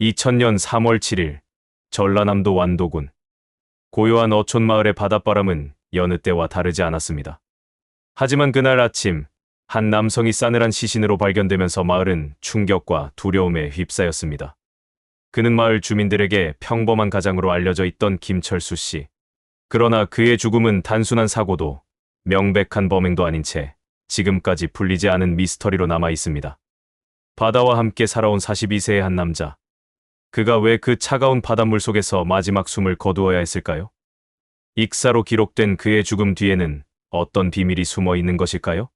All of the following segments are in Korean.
2000년 3월 7일 전라남도 완도군 고요한 어촌 마을의 바닷바람은 여느 때와 다르지 않았습니다. 하지만 그날 아침 한 남성이 싸늘한 시신으로 발견되면서 마을은 충격과 두려움에 휩싸였습니다. 그는 마을 주민들에게 평범한 가장으로 알려져 있던 김철수 씨. 그러나 그의 죽음은 단순한 사고도 명백한 범행도 아닌 채 지금까지 풀리지 않은 미스터리로 남아 있습니다. 바다와 함께 살아온 42세의 한 남자. 그가 왜 그 차가운 바닷물 속에서 마지막 숨을 거두어야 했을까요? 익사로 기록된 그의 죽음 뒤에는 어떤 비밀이 숨어 있는 것일까요?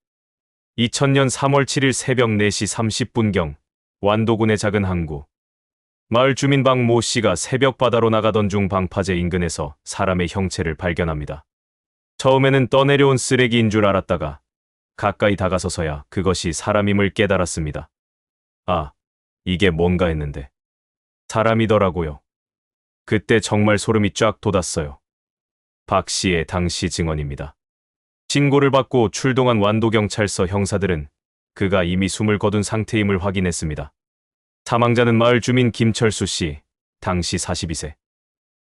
2000년 3월 7일 새벽 4시 30분경 완도군의 작은 항구 마을 주민 박 모 씨가 새벽 바다로 나가던 중 방파제 인근에서 사람의 형체를 발견합니다. 처음에는 떠내려온 쓰레기인 줄 알았다가 가까이 다가서서야 그것이 사람임을 깨달았습니다. 아, 이게 뭔가 했는데. 사람이더라고요. 그때 정말 소름이 쫙 돋았어요. 박 씨의 당시 증언입니다. 신고를 받고 출동한 완도경찰서 형사들은 그가 이미 숨을 거둔 상태임을 확인했습니다. 사망자는 마을 주민 김철수 씨, 당시 42세.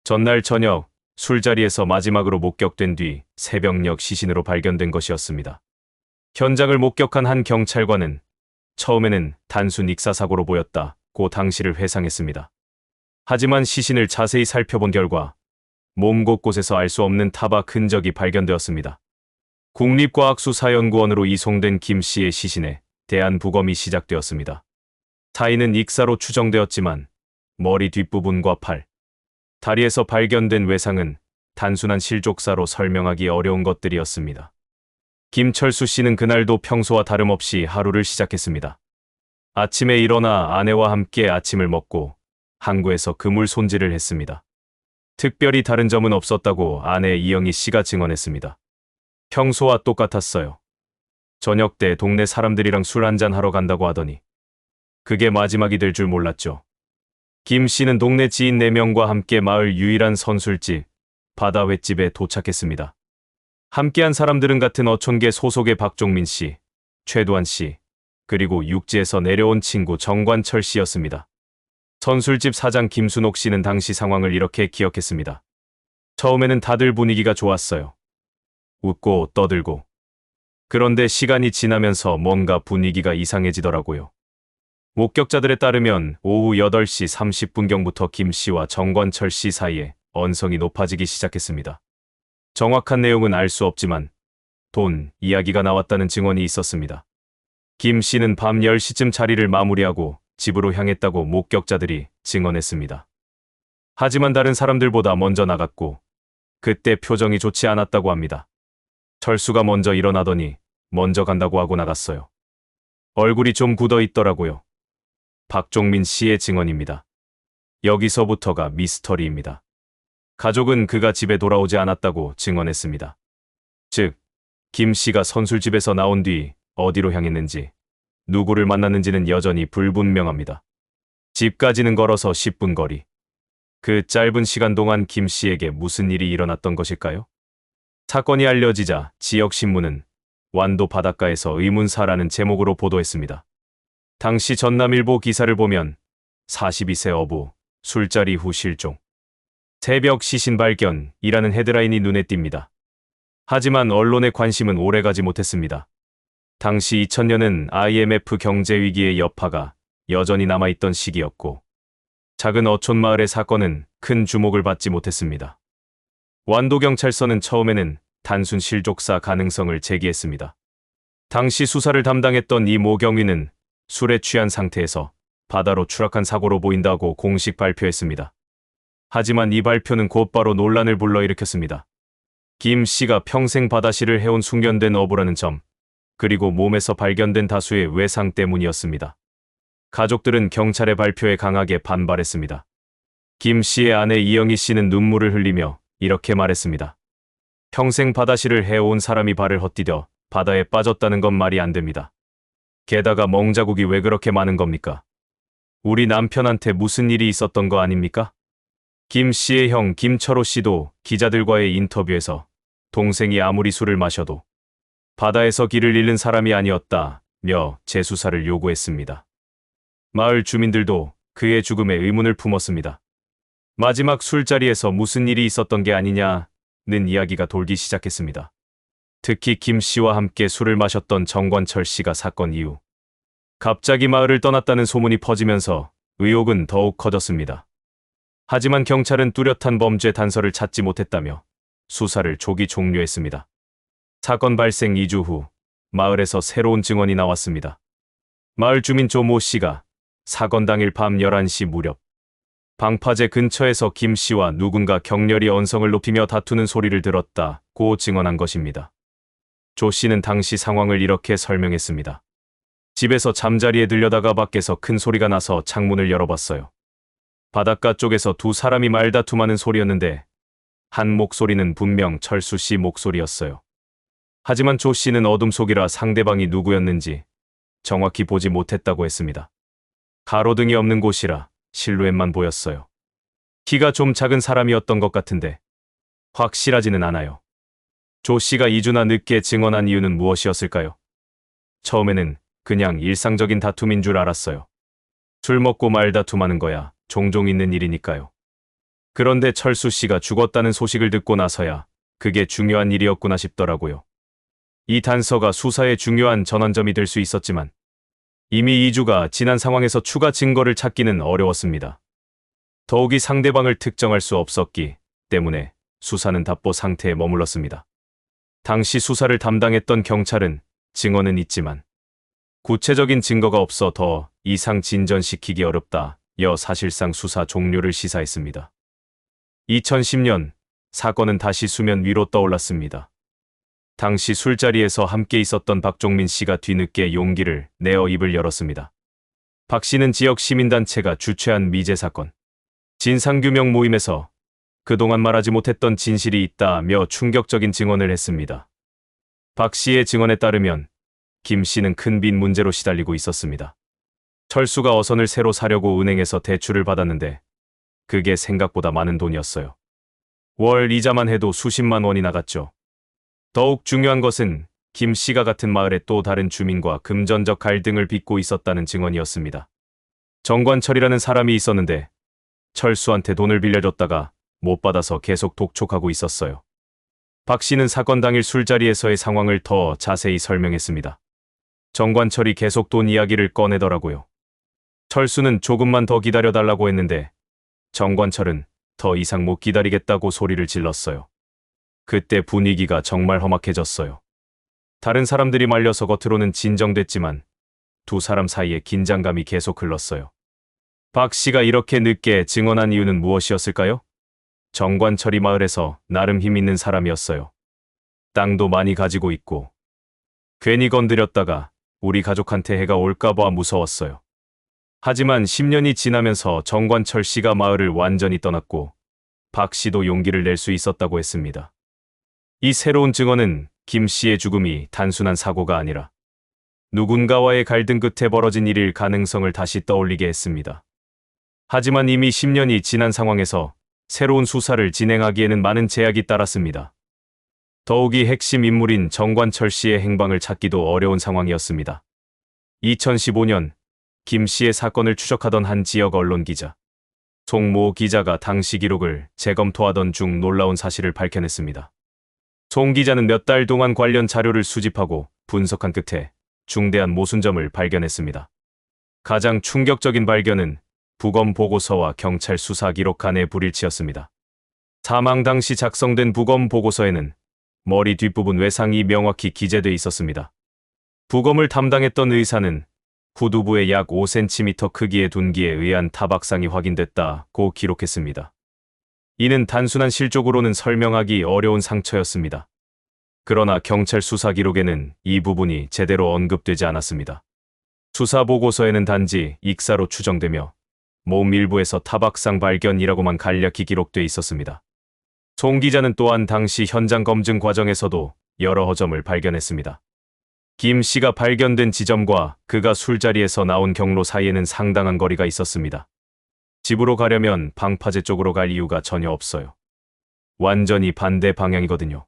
전날 저녁 술자리에서 마지막으로 목격된 뒤 새벽녘 시신으로 발견된 것이었습니다. 현장을 목격한 한 경찰관은 처음에는 단순 익사사고로 보였다고 당시를 회상했습니다. 하지만 시신을 자세히 살펴본 결과 몸 곳곳에서 알 수 없는 타박 흔적이 발견되었습니다. 국립과학수사연구원으로 이송된 김 씨의 시신에 대한 부검이 시작되었습니다. 타인은 익사로 추정되었지만 머리 뒷부분과 팔, 다리에서 발견된 외상은 단순한 실족사로 설명하기 어려운 것들이었습니다. 김철수 씨는 그날도 평소와 다름없이 하루를 시작했습니다. 아침에 일어나 아내와 함께 아침을 먹고 항구에서 그물 손질을 했습니다. 특별히 다른 점은 없었다고 아내 이영희 씨가 증언했습니다. 평소와 똑같았어요. 저녁 때 동네 사람들이랑 술 한잔 하러 간다고 하더니 그게 마지막이 될 줄 몰랐죠. 김 씨는 동네 지인 4명과 함께 마을 유일한 선술집 바다 횟집에 도착했습니다. 함께한 사람들은 같은 어촌계 소속의 박종민 씨, 최두한 씨, 그리고 육지에서 내려온 친구 정관철 씨였습니다. 선술집 사장 김순옥 씨는 당시 상황을 이렇게 기억했습니다. 처음에는 다들 분위기가 좋았어요. 웃고 떠들고. 그런데 시간이 지나면서 뭔가 분위기가 이상해지더라고요. 목격자들에 따르면 오후 8시 30분경부터 김 씨와 정관철 씨 사이에 언성이 높아지기 시작했습니다. 정확한 내용은 알 수 없지만 돈 이야기가 나왔다는 증언이 있었습니다. 김 씨는 밤 10시쯤 자리를 마무리하고 집으로 향했다고 목격자들이 증언했습니다. 하지만 다른 사람들보다 먼저 나갔고 그때 표정이 좋지 않았다고 합니다. 철수가 먼저 일어나더니 먼저 간다고 하고 나갔어요. 얼굴이 좀 굳어 있더라고요. 박종민 씨의 증언입니다. 여기서부터가 미스터리입니다. 가족은 그가 집에 돌아오지 않았다고 증언했습니다. 즉, 김 씨가 선술집에서 나온 뒤 어디로 향했는지, 누구를 만났는지는 여전히 불분명합니다. 집까지는 걸어서 10분 거리. 그 짧은 시간 동안 김 씨에게 무슨 일이 일어났던 것일까요? 사건이 알려지자 지역신문은 완도 바닷가에서 의문사라는 제목으로 보도했습니다. 당시 전남일보 기사를 보면 42세 어부, 술자리 후 실종. 새벽 시신 발견이라는 헤드라인이 눈에 띕니다. 하지만 언론의 관심은 오래가지 못했습니다. 당시 2000년은 IMF 경제 위기의 여파가 여전히 남아있던 시기였고, 작은 어촌 마을의 사건은 큰 주목을 받지 못했습니다. 완도경찰서는 처음에는 단순 실족사 가능성을 제기했습니다. 당시 수사를 담당했던 이 모 경위는 술에 취한 상태에서 바다로 추락한 사고로 보인다고 공식 발표했습니다. 하지만 이 발표는 곧바로 논란을 불러일으켰습니다. 김 씨가 평생 바다시를 해온 숙련된 어부라는 점, 그리고 몸에서 발견된 다수의 외상 때문이었습니다. 가족들은 경찰의 발표에 강하게 반발했습니다. 김 씨의 아내 이영희 씨는 눈물을 흘리며 이렇게 말했습니다. 평생 바다시를 해온 사람이 발을 헛디뎌 바다에 빠졌다는 건 말이 안 됩니다. 게다가 멍자국이 왜 그렇게 많은 겁니까? 우리 남편한테 무슨 일이 있었던 거 아닙니까? 김 씨의 형 김철호 씨도 기자들과의 인터뷰에서 동생이 아무리 술을 마셔도 바다에서 길을 잃는 사람이 아니었다며 재수사를 요구했습니다. 마을 주민들도 그의 죽음에 의문을 품었습니다. 마지막 술자리에서 무슨 일이 있었던 게 아니냐는 이야기가 돌기 시작했습니다. 특히 김 씨와 함께 술을 마셨던 정관철 씨가 사건 이후 갑자기 마을을 떠났다는 소문이 퍼지면서 의혹은 더욱 커졌습니다. 하지만 경찰은 뚜렷한 범죄 단서를 찾지 못했다며 수사를 조기 종료했습니다. 사건 발생 2주 후 마을에서 새로운 증언이 나왔습니다. 마을 주민 조 모 씨가 사건 당일 밤 11시 무렵 방파제 근처에서 김 씨와 누군가 격렬히 언성을 높이며 다투는 소리를 들었다고 증언한 것입니다. 조 씨는 당시 상황을 이렇게 설명했습니다. 집에서 잠자리에 들려다가 밖에서 큰 소리가 나서 창문을 열어봤어요. 바닷가 쪽에서 두 사람이 말다툼하는 소리였는데 한 목소리는 분명 철수 씨 목소리였어요. 하지만 조 씨는 어둠 속이라 상대방이 누구였는지 정확히 보지 못했다고 했습니다. 가로등이 없는 곳이라 실루엣만 보였어요. 키가 좀 작은 사람이었던 것 같은데 확실하지는 않아요. 조 씨가 2주나 늦게 증언한 이유는 무엇이었을까요? 처음에는 그냥 일상적인 다툼인 줄 알았어요. 술 먹고 말 다툼하는 거야 종종 있는 일이니까요. 그런데 철수 씨가 죽었다는 소식을 듣고 나서야 그게 중요한 일이었구나 싶더라고요. 이 단서가 수사의 중요한 전환점이 될 수 있었지만 이미 2주가 지난 상황에서 추가 증거를 찾기는 어려웠습니다. 더욱이 상대방을 특정할 수 없었기 때문에 수사는 답보 상태에 머물렀습니다. 당시 수사를 담당했던 경찰은 증언은 있지만 구체적인 증거가 없어 더 이상 진전시키기 어렵다. 여 사실상 수사 종료를 시사했습니다. 2010년 사건은 다시 수면 위로 떠올랐습니다. 당시 술자리에서 함께 있었던 박종민 씨가 뒤늦게 용기를 내어 입을 열었습니다. 박 씨는 지역 시민단체가 주최한 미제 사건, 진상규명 모임에서 그동안 말하지 못했던 진실이 있다며 충격적인 증언을 했습니다. 박 씨의 증언에 따르면 김 씨는 큰 빚 문제로 시달리고 있었습니다. 철수가 어선을 새로 사려고 은행에서 대출을 받았는데 그게 생각보다 많은 돈이었어요. 월 이자만 해도 수십만 원이 나갔죠. 더욱 중요한 것은 김 씨가 같은 마을의 또 다른 주민과 금전적 갈등을 빚고 있었다는 증언이었습니다. 정관철이라는 사람이 있었는데 철수한테 돈을 빌려줬다가 못 받아서 계속 독촉하고 있었어요. 박 씨는 사건 당일 술자리에서의 상황을 더 자세히 설명했습니다. 정관철이 계속 돈 이야기를 꺼내더라고요. 철수는 조금만 더 기다려달라고 했는데 정관철은 더 이상 못 기다리겠다고 소리를 질렀어요. 그때 분위기가 정말 험악해졌어요. 다른 사람들이 말려서 겉으로는 진정됐지만 두 사람 사이에 긴장감이 계속 흘렀어요. 박 씨가 이렇게 늦게 증언한 이유는 무엇이었을까요? 정관철이 마을에서 나름 힘 있는 사람이었어요. 땅도 많이 가지고 있고 괜히 건드렸다가 우리 가족한테 해가 올까봐 무서웠어요. 하지만 10년이 지나면서 정관철 씨가 마을을 완전히 떠났고 박 씨도 용기를 낼 수 있었다고 했습니다. 이 새로운 증언은 김 씨의 죽음이 단순한 사고가 아니라 누군가와의 갈등 끝에 벌어진 일일 가능성을 다시 떠올리게 했습니다. 하지만 이미 10년이 지난 상황에서 새로운 수사를 진행하기에는 많은 제약이 따랐습니다. 더욱이 핵심 인물인 정관철 씨의 행방을 찾기도 어려운 상황이었습니다. 2015년 김 씨의 사건을 추적하던 한 지역 언론 기자 송모 기자가 당시 기록을 재검토하던 중 놀라운 사실을 밝혀냈습니다. 송 기자는 몇 달 동안 관련 자료를 수집하고 분석한 끝에 중대한 모순점을 발견했습니다. 가장 충격적인 발견은 부검 보고서와 경찰 수사 기록 간의 불일치였습니다. 사망 당시 작성된 부검 보고서에는 머리 뒷부분 외상이 명확히 기재돼 있었습니다. 부검을 담당했던 의사는 후두부에 약 5cm 크기의 둔기에 의한 타박상이 확인됐다고 기록했습니다. 이는 단순한 실적으로는 설명하기 어려운 상처였습니다. 그러나 경찰 수사 기록에는 이 부분이 제대로 언급되지 않았습니다. 수사 보고서에는 단지 익사로 추정되며 몸 일부에서 타박상 발견이라고만 간략히 기록돼 있었습니다. 송 기자는 또한 당시 현장 검증 과정에서도 여러 허점을 발견했습니다. 김 씨가 발견된 지점과 그가 술자리에서 나온 경로 사이에는 상당한 거리가 있었습니다. 집으로 가려면 방파제 쪽으로 갈 이유가 전혀 없어요. 완전히 반대 방향이거든요.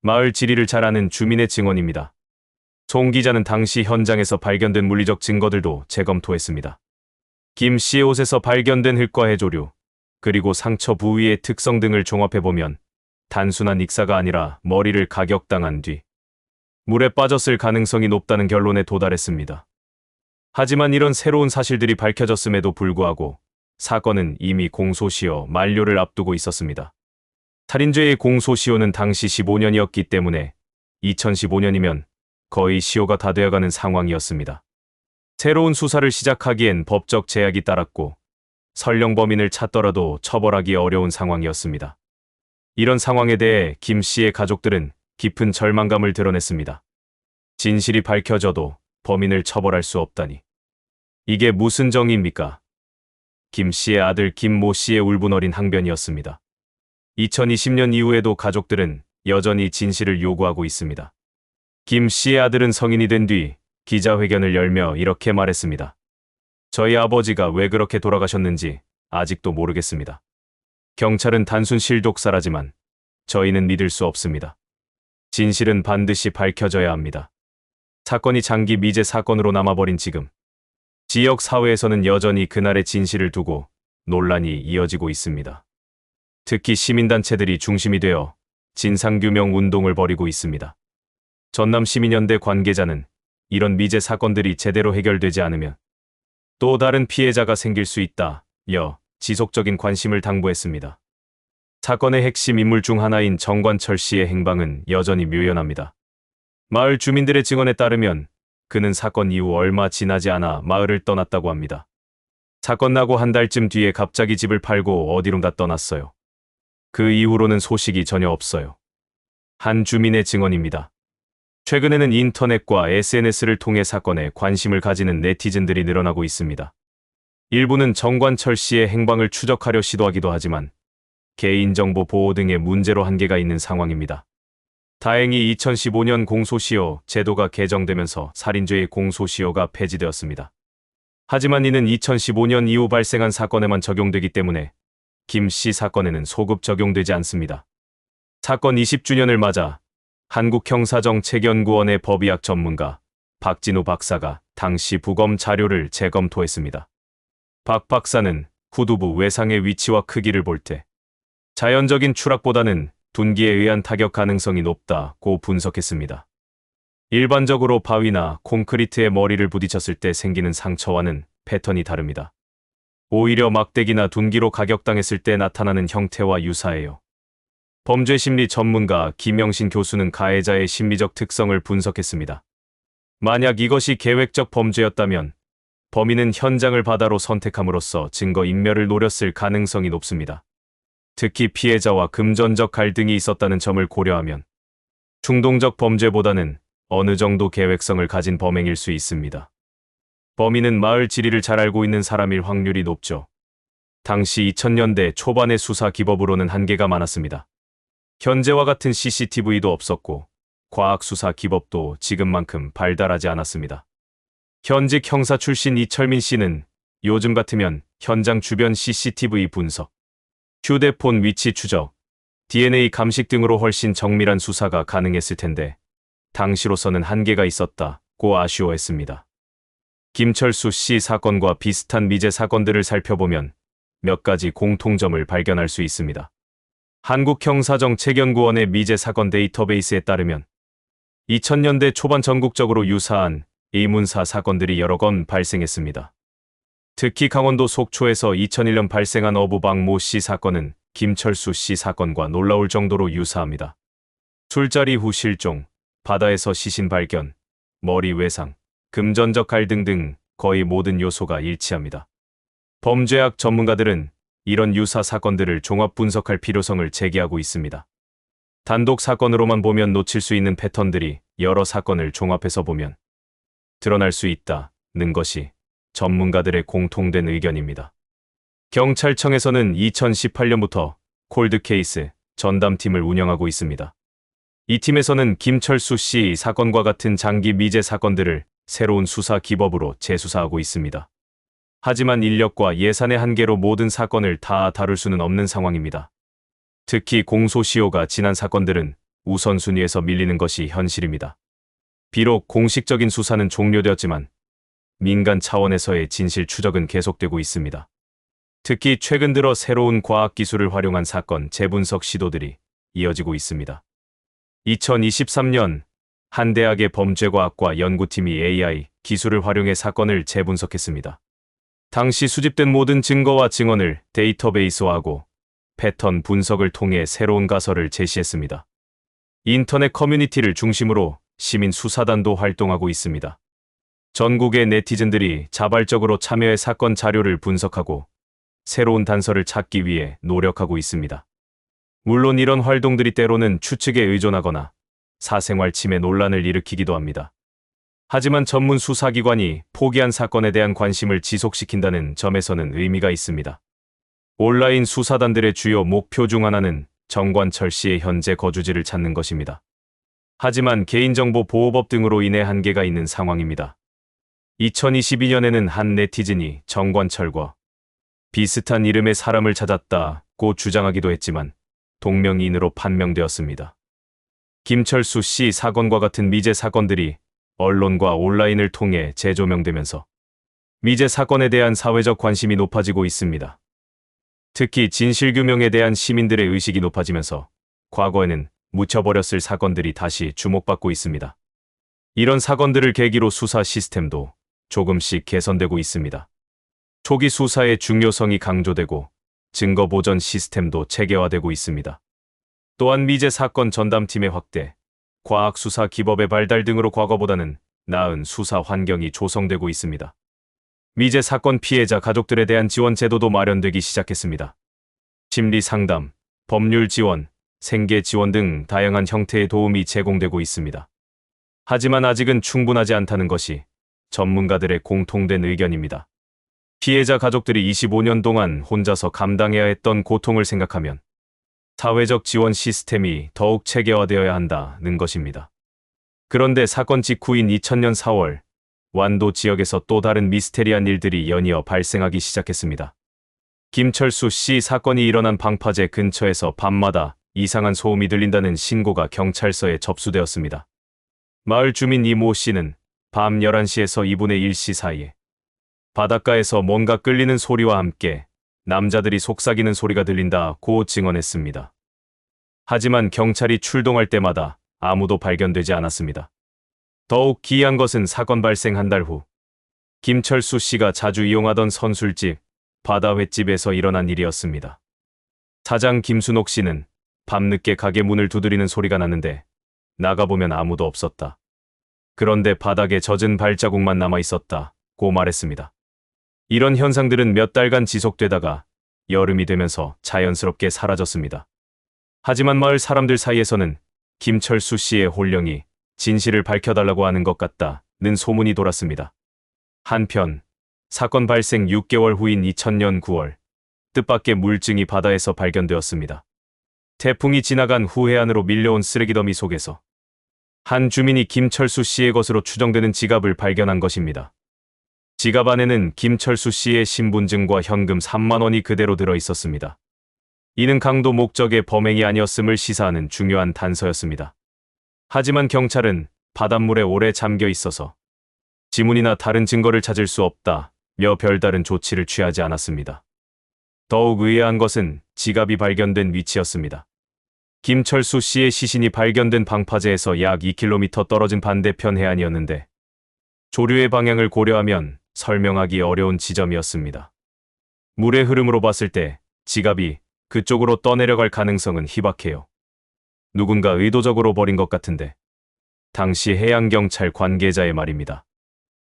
마을 지리를 잘 아는 주민의 증언입니다. 송 기자는 당시 현장에서 발견된 물리적 증거들도 재검토했습니다. 김 씨의 옷에서 발견된 흙과 해조류, 그리고 상처 부위의 특성 등을 종합해보면 단순한 익사가 아니라 머리를 가격당한 뒤 물에 빠졌을 가능성이 높다는 결론에 도달했습니다. 하지만 이런 새로운 사실들이 밝혀졌음에도 불구하고 사건은 이미 공소시효 만료를 앞두고 있었습니다. 살인죄의 공소시효는 당시 15년이었기 때문에 2015년이면 거의 시효가 다 되어가는 상황이었습니다. 새로운 수사를 시작하기엔 법적 제약이 따랐고 설령 범인을 찾더라도 처벌하기 어려운 상황이었습니다. 이런 상황에 대해 김 씨의 가족들은 깊은 절망감을 드러냈습니다. 진실이 밝혀져도 범인을 처벌할 수 없다니. 이게 무슨 정의입니까? 김 씨의 아들 김모 씨의 울분 어린 항변이었습니다. 2020년 이후에도 가족들은 여전히 진실을 요구하고 있습니다. 김 씨의 아들은 성인이 된 뒤 기자회견을 열며 이렇게 말했습니다. 저희 아버지가 왜 그렇게 돌아가셨는지 아직도 모르겠습니다. 경찰은 단순 실독사라지만 저희는 믿을 수 없습니다. 진실은 반드시 밝혀져야 합니다. 사건이 장기 미제 사건으로 남아버린 지금 지역 사회에서는 여전히 그날의 진실을 두고 논란이 이어지고 있습니다. 특히 시민단체들이 중심이 되어 진상규명 운동을 벌이고 있습니다. 전남 시민연대 관계자는 이런 미제 사건들이 제대로 해결되지 않으면 또 다른 피해자가 생길 수 있다. 여 지속적인 관심을 당부했습니다. 사건의 핵심 인물 중 하나인 정관철 씨의 행방은 여전히 묘연합니다. 마을 주민들의 증언에 따르면 그는 사건 이후 얼마 지나지 않아 마을을 떠났다고 합니다. 사건 나고 한 달쯤 뒤에 갑자기 집을 팔고 어디론가 떠났어요. 그 이후로는 소식이 전혀 없어요. 한 주민의 증언입니다. 최근에는 인터넷과 SNS를 통해 사건에 관심을 가지는 네티즌들이 늘어나고 있습니다. 일부는 정관철 씨의 행방을 추적하려 시도하기도 하지만 개인정보 보호 등의 문제로 한계가 있는 상황입니다. 다행히 2015년 공소시효 제도가 개정되면서 살인죄의 공소시효가 폐지되었습니다. 하지만 이는 2015년 이후 발생한 사건에만 적용되기 때문에 김 씨 사건에는 소급 적용되지 않습니다. 사건 20주년을 맞아 한국형사정책연구원의 법의학 전문가 박진우 박사가 당시 부검 자료를 재검토했습니다. 박 박사는 후두부 외상의 위치와 크기를 볼 때 자연적인 추락보다는 둔기에 의한 타격 가능성이 높다고 분석했습니다. 일반적으로 바위나 콘크리트에 머리를 부딪혔을 때 생기는 상처와는 패턴이 다릅니다. 오히려 막대기나 둔기로 가격당했을 때 나타나는 형태와 유사해요. 범죄 심리 전문가 김영신 교수는 가해자의 심리적 특성을 분석했습니다. 만약 이것이 계획적 범죄였다면 범인은 현장을 바다로 선택함으로써 증거 인멸을 노렸을 가능성이 높습니다. 특히 피해자와 금전적 갈등이 있었다는 점을 고려하면 충동적 범죄보다는 어느 정도 계획성을 가진 범행일 수 있습니다. 범인은 마을 지리를 잘 알고 있는 사람일 확률이 높죠. 당시 2000년대 초반의 수사 기법으로는 한계가 많았습니다. 현재와 같은 CCTV도 없었고 과학수사 기법도 지금만큼 발달하지 않았습니다. 현직 형사 출신 이철민 씨는 요즘 같으면 현장 주변 CCTV 분석, 휴대폰 위치 추적, DNA 감식 등으로 훨씬 정밀한 수사가 가능했을 텐데 당시로서는 한계가 있었다고 아쉬워했습니다. 김철수 씨 사건과 비슷한 미제 사건들을 살펴보면 몇 가지 공통점을 발견할 수 있습니다. 한국형사정책연구원의 미제 사건 데이터베이스에 따르면 2000년대 초반 전국적으로 유사한 의문사 사건들이 여러 건 발생했습니다. 특히 강원도 속초에서 2001년 발생한 어부방 모 씨 사건은 김철수 씨 사건과 놀라울 정도로 유사합니다. 술자리 후 실종, 바다에서 시신 발견, 머리 외상, 금전적 갈등 등 거의 모든 요소가 일치합니다. 범죄학 전문가들은 이런 유사 사건들을 종합 분석할 필요성을 제기하고 있습니다. 단독 사건으로만 보면 놓칠 수 있는 패턴들이 여러 사건을 종합해서 보면 드러날 수 있다는 것이 전문가들의 공통된 의견입니다. 경찰청에서는 2018년부터 콜드케이스 전담팀을 운영하고 있습니다. 이 팀에서는 김철수 씨 사건과 같은 장기 미제 사건들을 새로운 수사 기법으로 재수사하고 있습니다. 하지만 인력과 예산의 한계로 모든 사건을 다 다룰 수는 없는 상황입니다. 특히 공소시효가 지난 사건들은 우선순위에서 밀리는 것이 현실입니다. 비록 공식적인 수사는 종료되었지만 민간 차원에서의 진실 추적은 계속되고 있습니다. 특히 최근 들어 새로운 과학 기술을 활용한 사건 재분석 시도들이 이어지고 있습니다. 2023년 한 대학의 범죄과학과 연구팀이 AI 기술을 활용해 사건을 재분석했습니다. 당시 수집된 모든 증거와 증언을 데이터베이스화하고 패턴 분석을 통해 새로운 가설을 제시했습니다. 인터넷 커뮤니티를 중심으로 시민 수사단도 활동하고 있습니다. 전국의 네티즌들이 자발적으로 참여해 사건 자료를 분석하고 새로운 단서를 찾기 위해 노력하고 있습니다. 물론 이런 활동들이 때로는 추측에 의존하거나 사생활 침해 논란을 일으키기도 합니다. 하지만 전문 수사기관이 포기한 사건에 대한 관심을 지속시킨다는 점에서는 의미가 있습니다. 온라인 수사단들의 주요 목표 중 하나는 정관철 씨의 현재 거주지를 찾는 것입니다. 하지만 개인정보 보호법 등으로 인해 한계가 있는 상황입니다. 2022년에는 한 네티즌이 정관철과 비슷한 이름의 사람을 찾았다고 주장하기도 했지만 동명이인으로 판명되었습니다. 김철수 씨 사건과 같은 미제 사건들이 언론과 온라인을 통해 재조명되면서 미제 사건에 대한 사회적 관심이 높아지고 있습니다. 특히 진실규명에 대한 시민들의 의식이 높아지면서 과거에는 묻혀버렸을 사건들이 다시 주목받고 있습니다. 이런 사건들을 계기로 수사 시스템도 조금씩 개선되고 있습니다. 초기 수사의 중요성이 강조되고 증거 보전 시스템도 체계화되고 있습니다. 또한 미제 사건 전담팀의 확대, 과학 수사 기법의 발달 등으로 과거보다는 나은 수사 환경이 조성되고 있습니다. 미제 사건 피해자 가족들에 대한 지원 제도도 마련되기 시작했습니다. 심리 상담, 법률 지원, 생계 지원 등 다양한 형태의 도움이 제공되고 있습니다. 하지만 아직은 충분하지 않다는 것이 전문가들의 공통된 의견입니다. 피해자 가족들이 25년 동안 혼자서 감당해야 했던 고통을 생각하면 사회적 지원 시스템이 더욱 체계화되어야 한다는 것입니다. 그런데 사건 직후인 2000년 4월, 완도 지역에서 또 다른 미스테리한 일들이 연이어 발생하기 시작했습니다. 김철수 씨 사건이 일어난 방파제 근처에서 밤마다 이상한 소음이 들린다는 신고가 경찰서에 접수되었습니다. 마을 주민 이모 씨는 밤 11시에서 2분의 1시 사이에 바닷가에서 뭔가 끌리는 소리와 함께 남자들이 속삭이는 소리가 들린다고 증언했습니다. 하지만 경찰이 출동할 때마다 아무도 발견되지 않았습니다. 더욱 기이한 것은 사건 발생 한 달 후, 김철수 씨가 자주 이용하던 선술집, 바다 횟집에서 일어난 일이었습니다. 사장 김순옥 씨는 밤늦게 가게 문을 두드리는 소리가 났는데 나가보면 아무도 없었다. 그런데 바닥에 젖은 발자국만 남아 있었다. 고 말했습니다. 이런 현상들은 몇 달간 지속되다가 여름이 되면서 자연스럽게 사라졌습니다. 하지만 마을 사람들 사이에서는 김철수 씨의 혼령이 진실을 밝혀달라고 하는 것 같다는 소문이 돌았습니다. 한편 사건 발생 6개월 후인 2000년 9월 뜻밖의 물증이 바다에서 발견되었습니다. 태풍이 지나간 후 해안으로 밀려온 쓰레기 더미 속에서 한 주민이 김철수 씨의 것으로 추정되는 지갑을 발견한 것입니다. 지갑 안에는 김철수 씨의 신분증과 현금 3만 원이 그대로 들어 있었습니다. 이는 강도 목적의 범행이 아니었음을 시사하는 중요한 단서였습니다. 하지만 경찰은 바닷물에 오래 잠겨 있어서 지문이나 다른 증거를 찾을 수 없다며 별다른 조치를 취하지 않았습니다. 더욱 의아한 것은 지갑이 발견된 위치였습니다. 김철수 씨의 시신이 발견된 방파제에서 약 2km 떨어진 반대편 해안이었는데 조류의 방향을 고려하면 설명하기 어려운 지점이었습니다. 물의 흐름으로 봤을 때 지갑이 그쪽으로 떠내려갈 가능성은 희박해요. 누군가 의도적으로 버린 것 같은데. 당시 해양경찰 관계자의 말입니다.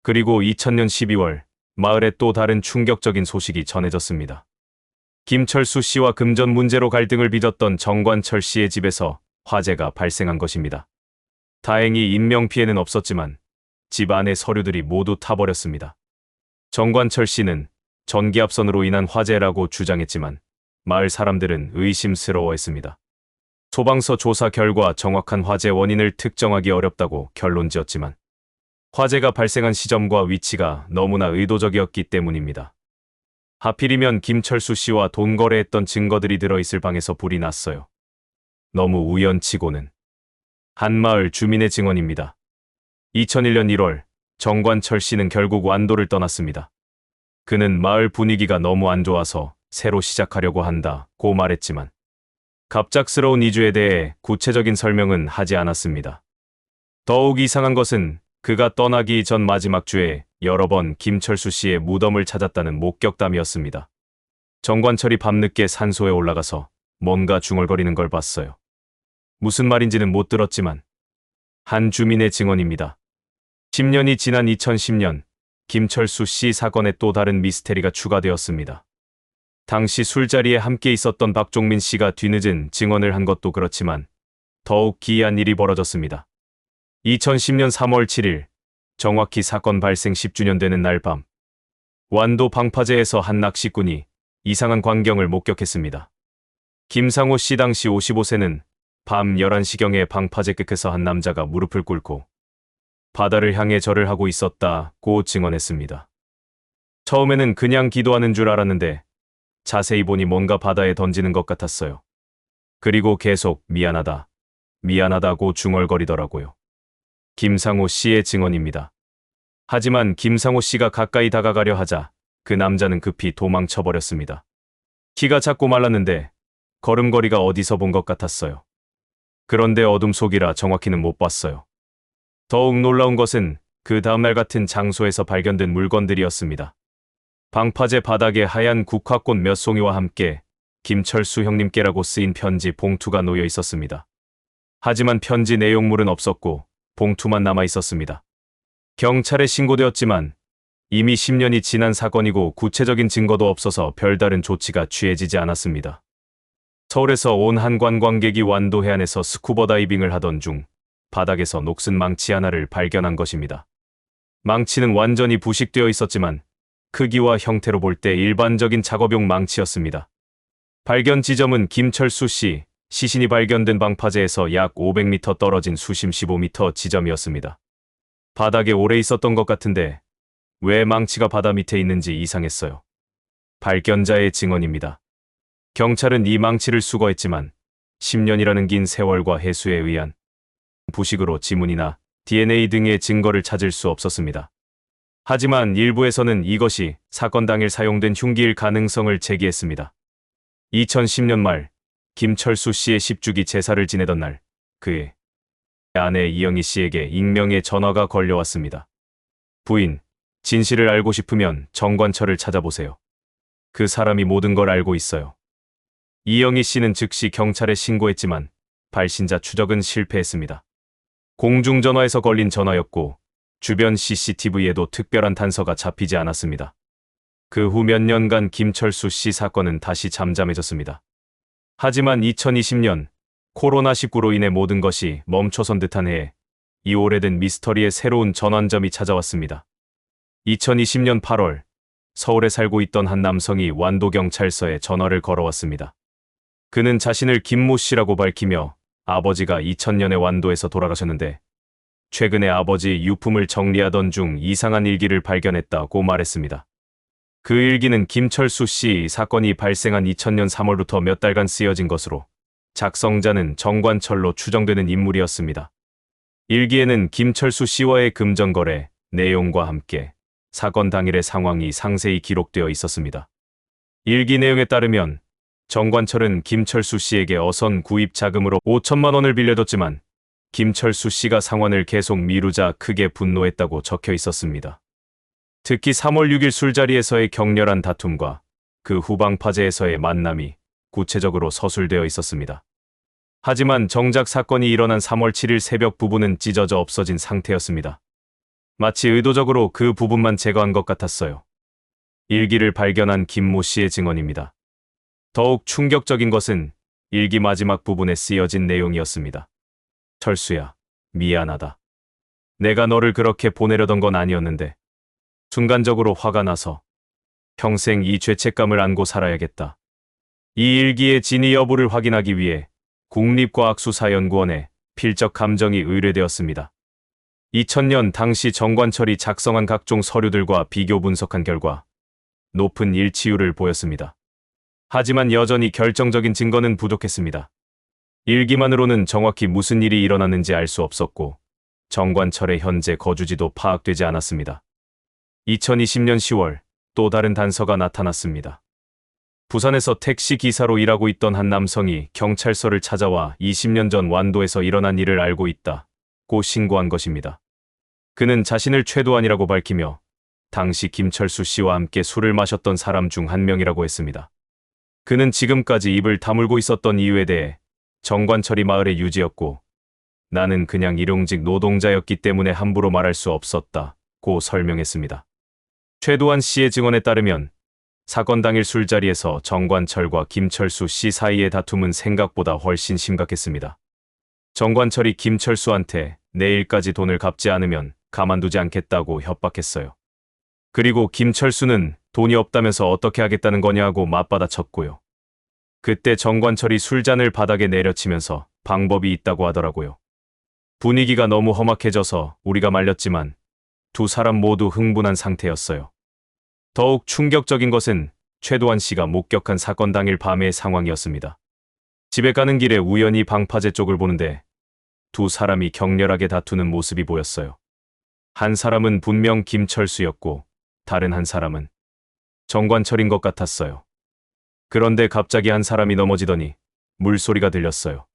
그리고 2000년 12월 마을에 또 다른 충격적인 소식이 전해졌습니다. 김철수 씨와 금전 문제로 갈등을 빚었던 정관철 씨의 집에서 화재가 발생한 것입니다. 다행히 인명피해는 없었지만 집 안의 서류들이 모두 타버렸습니다. 정관철 씨는 전기압선으로 인한 화재라고 주장했지만 마을 사람들은 의심스러워했습니다. 소방서 조사 결과 정확한 화재 원인을 특정하기 어렵다고 결론 지었지만 화재가 발생한 시점과 위치가 너무나 의도적이었기 때문입니다. 하필이면 김철수 씨와 돈 거래했던 증거들이 들어있을 방에서 불이 났어요. 너무 우연치고는. 한 마을 주민의 증언입니다. 2001년 1월 정관철 씨는 결국 완도를 떠났습니다. 그는 마을 분위기가 너무 안 좋아서 새로 시작하려고 한다 고 말했지만 갑작스러운 이주에 대해 구체적인 설명은 하지 않았습니다. 더욱 이상한 것은 그가 떠나기 전 마지막 주에 여러 번 김철수 씨의 무덤을 찾았다는 목격담이었습니다. 정관철이 밤늦게 산소에 올라가서 뭔가 중얼거리는 걸 봤어요. 무슨 말인지는 못 들었지만 한 주민의 증언입니다. 10년이 지난 2010년 김철수 씨 사건에 또 다른 미스테리가 추가되었습니다. 당시 술자리에 함께 있었던 박종민 씨가 뒤늦은 증언을 한 것도 그렇지만 더욱 기이한 일이 벌어졌습니다. 2010년 3월 7일 정확히 사건 발생 10주년 되는 날 밤 완도 방파제에서 한 낚시꾼이 이상한 광경을 목격했습니다. 김상호 씨 당시 55세는 밤 11시경에 방파제 끝에서 한 남자가 무릎을 꿇고 바다를 향해 절을 하고 있었다고 증언했습니다. 처음에는 그냥 기도하는 줄 알았는데 자세히 보니 뭔가 바다에 던지는 것 같았어요. 그리고 계속 미안하다, 미안하다고 중얼거리더라고요. 김상호 씨의 증언입니다. 하지만 김상호 씨가 가까이 다가가려 하자 그 남자는 급히 도망쳐버렸습니다. 키가 작고 말랐는데 걸음걸이가 어디서 본 것 같았어요. 그런데 어둠 속이라 정확히는 못 봤어요. 더욱 놀라운 것은 그 다음날 같은 장소에서 발견된 물건들이었습니다. 방파제 바닥에 하얀 국화꽃 몇 송이와 함께 김철수 형님께라고 쓰인 편지 봉투가 놓여 있었습니다. 하지만 편지 내용물은 없었고 봉투만 남아 있었습니다. 경찰에 신고되었지만 이미 10년이 지난 사건이고 구체적인 증거도 없어서 별다른 조치가 취해지지 않았습니다. 서울에서 온 한 관광객이 완도 해안에서 스쿠버 다이빙을 하던 중 바닥에서 녹슨 망치 하나를 발견한 것입니다. 망치는 완전히 부식되어 있었지만 크기와 형태로 볼 때 일반적인 작업용 망치였습니다. 발견 지점은 김철수 씨 시신이 발견된 방파제에서 약 500m 떨어진 수심 15m 지점이었습니다. 바닥에 오래 있었던 것 같은데 왜 망치가 바다 밑에 있는지 이상했어요. 발견자의 증언입니다. 경찰은 이 망치를 수거했지만 10년이라는 긴 세월과 해수에 의한 부식으로 지문이나 DNA 등의 증거를 찾을 수 없었습니다. 하지만 일부에서는 이것이 사건 당일 사용된 흉기일 가능성을 제기했습니다. 2010년 말 김철수 씨의 10주기 제사를 지내던 날 그의 아내 이영희 씨에게 익명의 전화가 걸려왔습니다. 부인, 진실을 알고 싶으면 정관철을 찾아보세요. 그 사람이 모든 걸 알고 있어요. 이영희 씨는 즉시 경찰에 신고했지만 발신자 추적은 실패했습니다. 공중전화에서 걸린 전화였고 주변 CCTV에도 특별한 단서가 잡히지 않았습니다. 그 후 몇 년간 김철수 씨 사건은 다시 잠잠해졌습니다. 하지만 2020년 코로나19로 인해 모든 것이 멈춰선 듯한 해에 이 오래된 미스터리의 새로운 전환점이 찾아왔습니다. 2020년 8월 서울에 살고 있던 한 남성이 완도경찰서에 전화를 걸어왔습니다. 그는 자신을 김모 씨라고 밝히며 아버지가 2000년에 완도에서 돌아가셨는데 최근에 아버지 유품을 정리하던 중 이상한 일기를 발견했다고 말했습니다. 그 일기는 김철수 씨 사건이 발생한 2000년 3월부터 몇 달간 쓰여진 것으로 작성자는 정관철로 추정되는 인물이었습니다. 일기에는 김철수 씨와의 금전거래 내용과 함께 사건 당일의 상황이 상세히 기록되어 있었습니다. 일기 내용에 따르면 정관철은 김철수 씨에게 어선 구입 자금으로 5천만 원을 빌려줬지만 김철수 씨가 상환을 계속 미루자 크게 분노했다고 적혀 있었습니다. 특히 3월 6일 술자리에서의 격렬한 다툼과 그 후방파제에서의 만남이 구체적으로 서술되어 있었습니다. 하지만 정작 사건이 일어난 3월 7일 새벽 부분은 찢어져 없어진 상태였습니다. 마치 의도적으로 그 부분만 제거한 것 같았어요. 일기를 발견한 김모 씨의 증언입니다. 더욱 충격적인 것은 일기 마지막 부분에 쓰여진 내용이었습니다. 철수야, 미안하다. 내가 너를 그렇게 보내려던 건 아니었는데, 순간적으로 화가 나서 평생 이 죄책감을 안고 살아야겠다. 이 일기의 진위 여부를 확인하기 위해 국립과학수사연구원에 필적 감정이 의뢰되었습니다. 2000년 당시 정관철이 작성한 각종 서류들과 비교 분석한 결과 높은 일치율을 보였습니다. 하지만 여전히 결정적인 증거는 부족했습니다. 일기만으로는 정확히 무슨 일이 일어났는지 알 수 없었고 정관철의 현재 거주지도 파악되지 않았습니다. 2020년 10월 또 다른 단서가 나타났습니다. 부산에서 택시 기사로 일하고 있던 한 남성이 경찰서를 찾아와 20년 전 완도에서 일어난 일을 알고 있다 고 신고한 것입니다. 그는 자신을 최도환이라고 밝히며 당시 김철수 씨와 함께 술을 마셨던 사람 중 한 명이라고 했습니다. 그는 지금까지 입을 다물고 있었던 이유에 대해 정관철이 마을의 유지였고 나는 그냥 일용직 노동자였기 때문에 함부로 말할 수 없었다 고 설명했습니다. 최도환 씨의 증언에 따르면 사건 당일 술자리에서 정관철과 김철수 씨 사이의 다툼은 생각보다 훨씬 심각했습니다. 정관철이 김철수한테 내일까지 돈을 갚지 않으면 가만두지 않겠다고 협박했어요. 그리고 김철수는 돈이 없다면서 어떻게 하겠다는 거냐고 맞받아쳤고요. 그때 정관철이 술잔을 바닥에 내려치면서 방법이 있다고 하더라고요. 분위기가 너무 험악해져서 우리가 말렸지만 두 사람 모두 흥분한 상태였어요. 더욱 충격적인 것은 최도환 씨가 목격한 사건 당일 밤의 상황이었습니다. 집에 가는 길에 우연히 방파제 쪽을 보는데 두 사람이 격렬하게 다투는 모습이 보였어요. 한 사람은 분명 김철수였고 다른 한 사람은 정관철인 것 같았어요. 그런데 갑자기 한 사람이 넘어지더니 물소리가 들렸어요.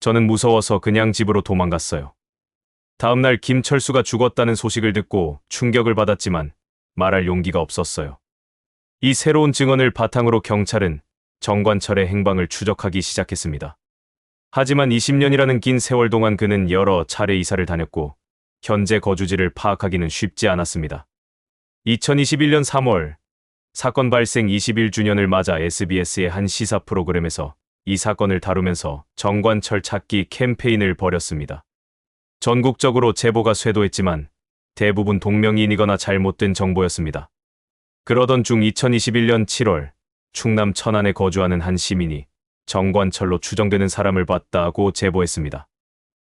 저는 무서워서 그냥 집으로 도망갔어요. 다음날 김철수가 죽었다는 소식을 듣고 충격을 받았지만 말할 용기가 없었어요. 이 새로운 증언을 바탕으로 경찰은 정관철의 행방을 추적하기 시작했습니다. 하지만 20년이라는 긴 세월 동안 그는 여러 차례 이사를 다녔고 현재 거주지를 파악하기는 쉽지 않았습니다. 2021년 3월 사건 발생 21주년을 맞아 SBS의 한 시사 프로그램에서 이 사건을 다루면서 정관철 찾기 캠페인을 벌였습니다. 전국적으로 제보가 쇄도했지만 대부분 동명이인이거나 잘못된 정보였습니다. 그러던 중 2021년 7월 충남 천안에 거주하는 한 시민이 정관철로 추정되는 사람을 봤다고 제보했습니다.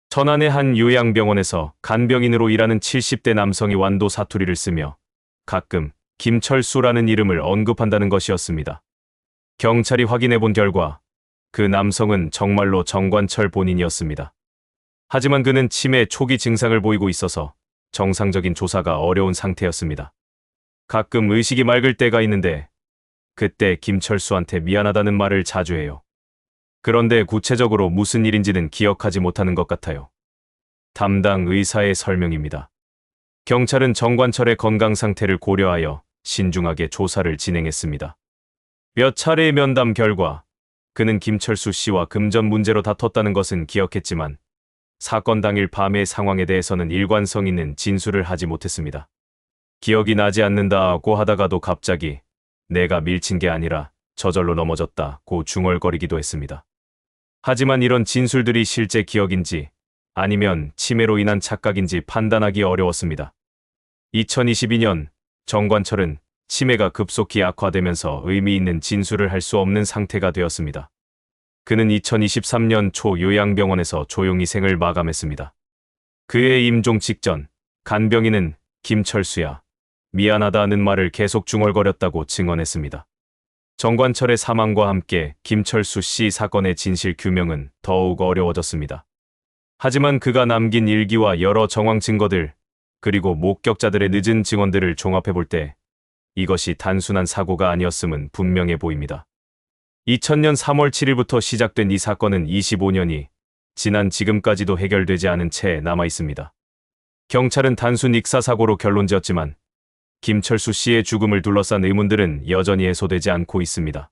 천안의 한 요양병원에서 간병인으로 일하는 70대 남성이 완도 사투리를 쓰며 가끔 김철수라는 이름을 언급한다는 것이었습니다. 경찰이 확인해 본 결과 그 남성은 정말로 정관철 본인이었습니다. 하지만 그는 치매 초기 증상을 보이고 있어서 정상적인 조사가 어려운 상태였습니다. 가끔 의식이 맑을 때가 있는데 그때 김철수한테 미안하다는 말을 자주 해요. 그런데 구체적으로 무슨 일인지는 기억하지 못하는 것 같아요. 담당 의사의 설명입니다. 경찰은 정관철의 건강 상태를 고려하여 신중하게 조사를 진행했습니다. 몇 차례의 면담 결과 그는 김철수 씨와 금전 문제로 다퉜다는 것은 기억했지만 사건 당일 밤의 상황에 대해서는 일관성 있는 진술을 하지 못했습니다. 기억이 나지 않는다고 하다가도 갑자기 내가 밀친 게 아니라 저절로 넘어졌다고 중얼거리기도 했습니다. 하지만 이런 진술들이 실제 기억인지 아니면 치매로 인한 착각인지 판단하기 어려웠습니다. 2022년 정관철은 치매가 급속히 악화되면서 의미 있는 진술을 할 수 없는 상태가 되었습니다. 그는 2023년 초 요양병원에서 조용히 생을 마감했습니다. 그의 임종 직전 간병인은 김철수야 미안하다는 말을 계속 중얼거렸다고 증언했습니다. 정관철의 사망과 함께 김철수 씨 사건의 진실 규명은 더욱 어려워졌습니다. 하지만 그가 남긴 일기와 여러 정황 증거들 그리고 목격자들의 늦은 증언들을 종합해 볼 때 이것이 단순한 사고가 아니었음은 분명해 보입니다. 2000년 3월 7일부터 시작된 이 사건은 25년이 지난 지금까지도 해결되지 않은 채 남아 있습니다. 경찰은 단순 익사 사고로 결론 지었지만 김철수 씨의 죽음을 둘러싼 의문들은 여전히 해소되지 않고 있습니다.